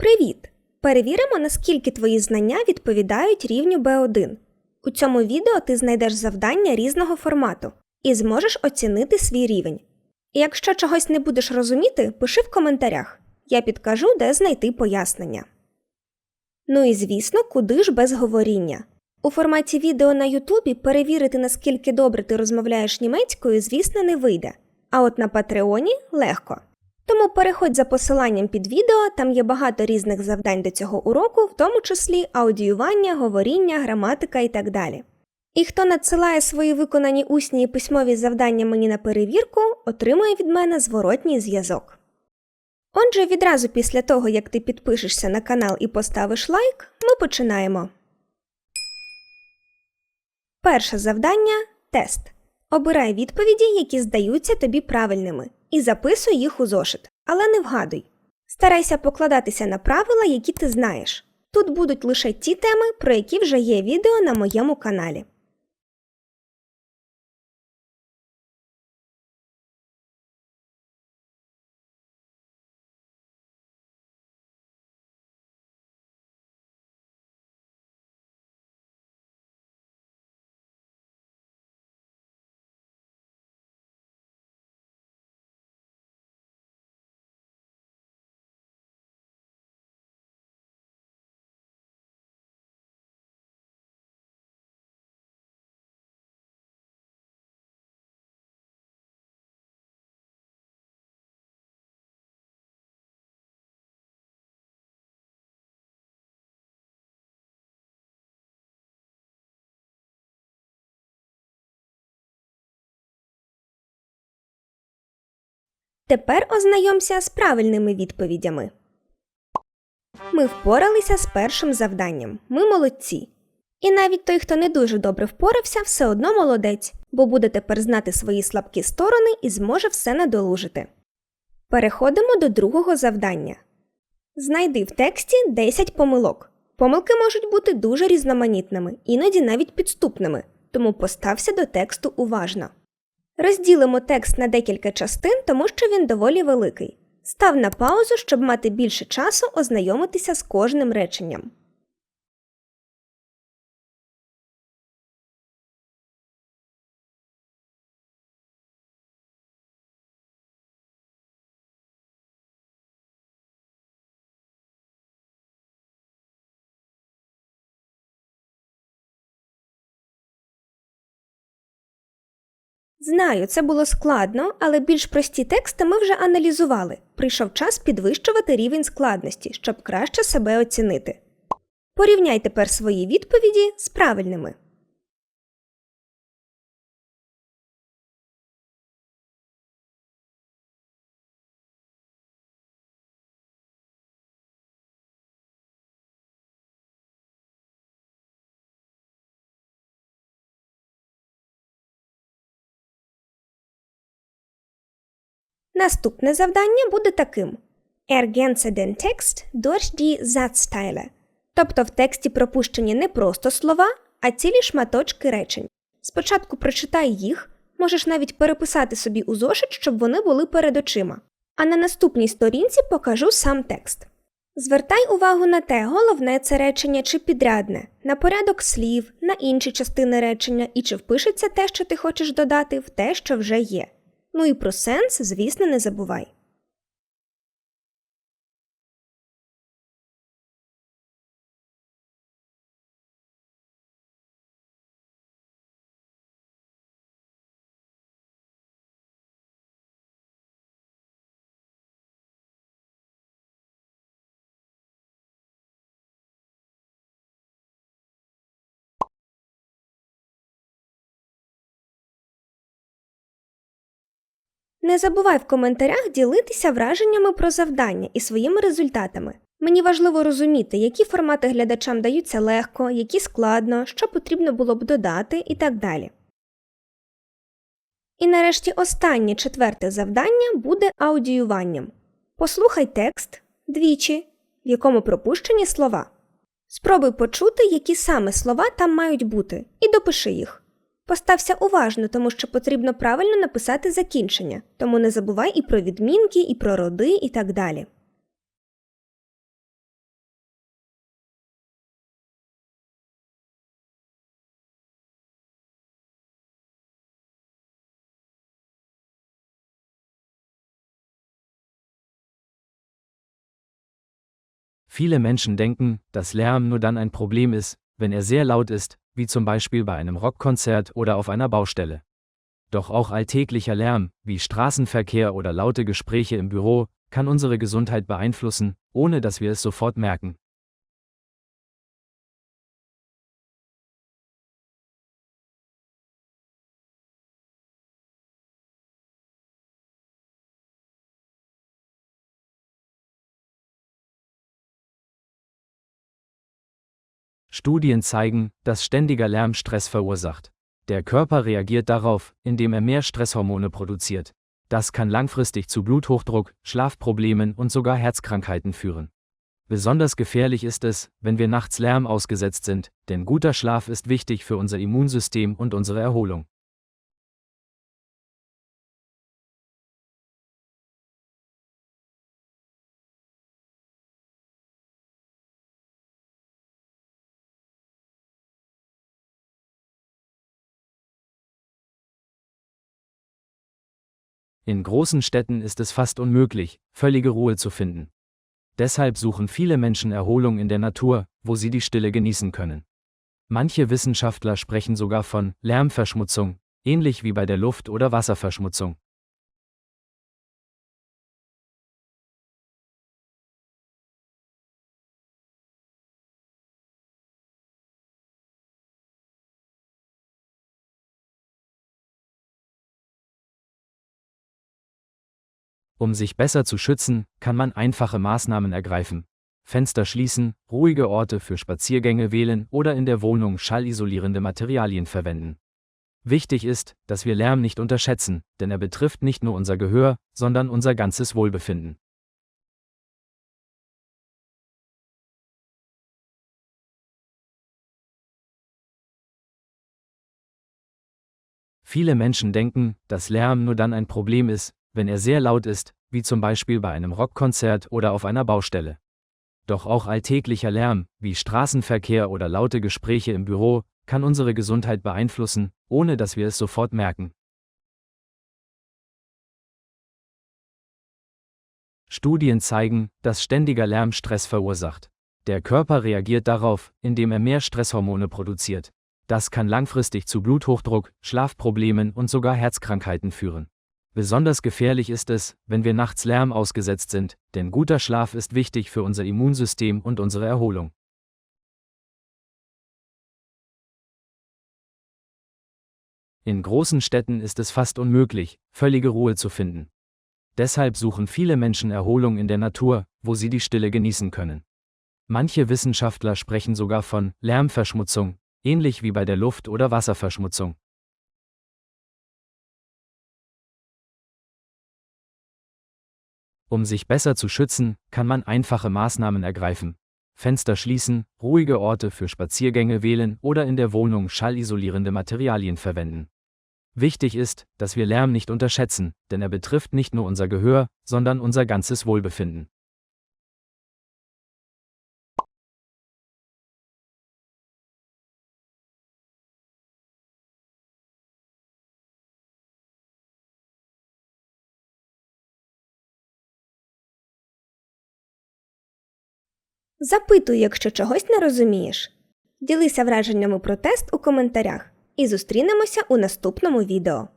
Привіт! Перевіримо, наскільки твої знання відповідають рівню B1. У цьому відео ти знайдеш завдання різного формату і зможеш оцінити свій рівень. І якщо чогось не будеш розуміти, пиши в коментарях. Я підкажу, де знайти пояснення. Ну і звісно, куди ж без говоріння. У форматі відео на Ютубі перевірити, наскільки добре ти розмовляєш німецькою, звісно, не вийде. А от на Патреоні легко. Тому переходь за посиланням під відео, там є багато різних завдань до цього уроку, в тому числі аудіювання, говоріння, граматика і так далі. І хто надсилає свої виконані усні і письмові завдання мені на перевірку, отримує від мене зворотній зв'язок. Отже, відразу після того, як ти підпишешся на канал і поставиш лайк, ми починаємо. Перше завдання тест. Обирай відповіді, які здаються тобі правильними, і записуй їх у зошит, але не вгадуй. Старайся покладатися на правила, які ти знаєш. Тут будуть лише ті теми, про які вже є відео на моєму каналі. Тепер ознайомся з правильними відповідями. Ми впоралися з першим завданням. Ми молодці. І навіть той, хто не дуже добре впорався, все одно молодець, бо буде тепер знати свої слабкі сторони і зможе все надолужити. Переходимо до другого завдання. Знайди в тексті 10 помилок. Помилки можуть бути дуже різноманітними, іноді навіть підступними, тому постався до тексту уважно. Розділимо текст на декілька частин, тому що він доволі великий. Став на паузу, щоб мати більше часу ознайомитися з кожним реченням. Знаю, це було складно, але більш прості тексти ми вже аналізували. Прийшов час підвищувати рівень складності, щоб краще себе оцінити. Порівняй тепер свої відповіді з правильними. Наступне завдання буде таким: Ergänze den Text durch die Satzteile. Тобто в тексті пропущені не просто слова, а цілі шматочки речень. Спочатку прочитай їх, можеш навіть переписати собі у зошит, щоб вони були перед очима. А на наступній сторінці покажу сам текст. Звертай увагу на те, головне це речення чи підрядне, на порядок слів, на інші частини речення і чи впишеться те, що ти хочеш додати, в те, що вже є. Ну і про сенс, звісно, не забувай. Не забувай в коментарях ділитися враженнями про завдання і своїми результатами. Мені важливо розуміти, які формати глядачам даються легко, які складно, що потрібно було б додати і так далі. І нарешті останнє четверте завдання буде аудіюванням. Послухай текст двічі, в якому пропущені слова. Спробуй почути, які саме слова там мають бути, і допиши їх. Постався уважно, тому що потрібно правильно написати закінчення, тому не забувай і про відмінки, і про роди, і так далі. Viele Menschen denken, dass Lärm nur dann ein Problem ist, wenn er sehr laut ist, wie zum Beispiel bei einem Rockkonzert oder auf einer Baustelle. Doch auch alltäglicher Lärm, wie Straßenverkehr oder laute Gespräche im Büro, kann unsere Gesundheit beeinflussen, ohne dass wir es sofort merken. Studien zeigen, dass ständiger Lärm Stress verursacht. Der Körper reagiert darauf, indem er mehr Stresshormone produziert. Das kann langfristig zu Bluthochdruck, Schlafproblemen und sogar Herzkrankheiten führen. Besonders gefährlich ist es, wenn wir nachts Lärm ausgesetzt sind, denn guter Schlaf ist wichtig für unser Immunsystem und unsere Erholung. In großen Städten ist es fast unmöglich, völlige Ruhe zu finden. Deshalb suchen viele Menschen Erholung in der Natur, wo sie die Stille genießen können. Manche Wissenschaftler sprechen sogar von Lärmverschmutzung, ähnlich wie bei der Luft- oder Wasserverschmutzung. Um sich besser zu schützen, kann man einfache Maßnahmen ergreifen. Fenster schließen, ruhige Orte für Spaziergänge wählen oder in der Wohnung schallisolierende Materialien verwenden. Wichtig ist, dass wir Lärm nicht unterschätzen, denn er betrifft nicht nur unser Gehör, sondern unser ganzes Wohlbefinden. Viele Menschen denken, dass Lärm nur dann ein Problem ist, wenn er sehr laut ist, wie zum Beispiel bei einem Rockkonzert oder auf einer Baustelle. Doch auch alltäglicher Lärm, wie Straßenverkehr oder laute Gespräche im Büro, kann unsere Gesundheit beeinflussen, ohne dass wir es sofort merken. Studien zeigen, dass ständiger Lärm Stress verursacht. Der Körper reagiert darauf, indem er mehr Stresshormone produziert. Das kann langfristig zu Bluthochdruck, Schlafproblemen und sogar Herzkrankheiten führen. Besonders gefährlich ist es, wenn wir nachts Lärm ausgesetzt sind, denn guter Schlaf ist wichtig für unser Immunsystem und unsere Erholung. In großen Städten ist es fast unmöglich, völlige Ruhe zu finden. Deshalb suchen viele Menschen Erholung in der Natur, wo sie die Stille genießen können. Manche Wissenschaftler sprechen sogar von Lärmverschmutzung, ähnlich wie bei der Luft- oder Wasserverschmutzung. Um sich besser zu schützen, kann man einfache Maßnahmen ergreifen. Fenster schließen, ruhige Orte für Spaziergänge wählen oder in der Wohnung schallisolierende Materialien verwenden. Wichtig ist, dass wir Lärm nicht unterschätzen, denn er betrifft nicht nur unser Gehör, sondern unser ganzes Wohlbefinden. Запитуй, якщо чогось не розумієш. Ділися враженнями про тест у коментарях і зустрінемося у наступному відео.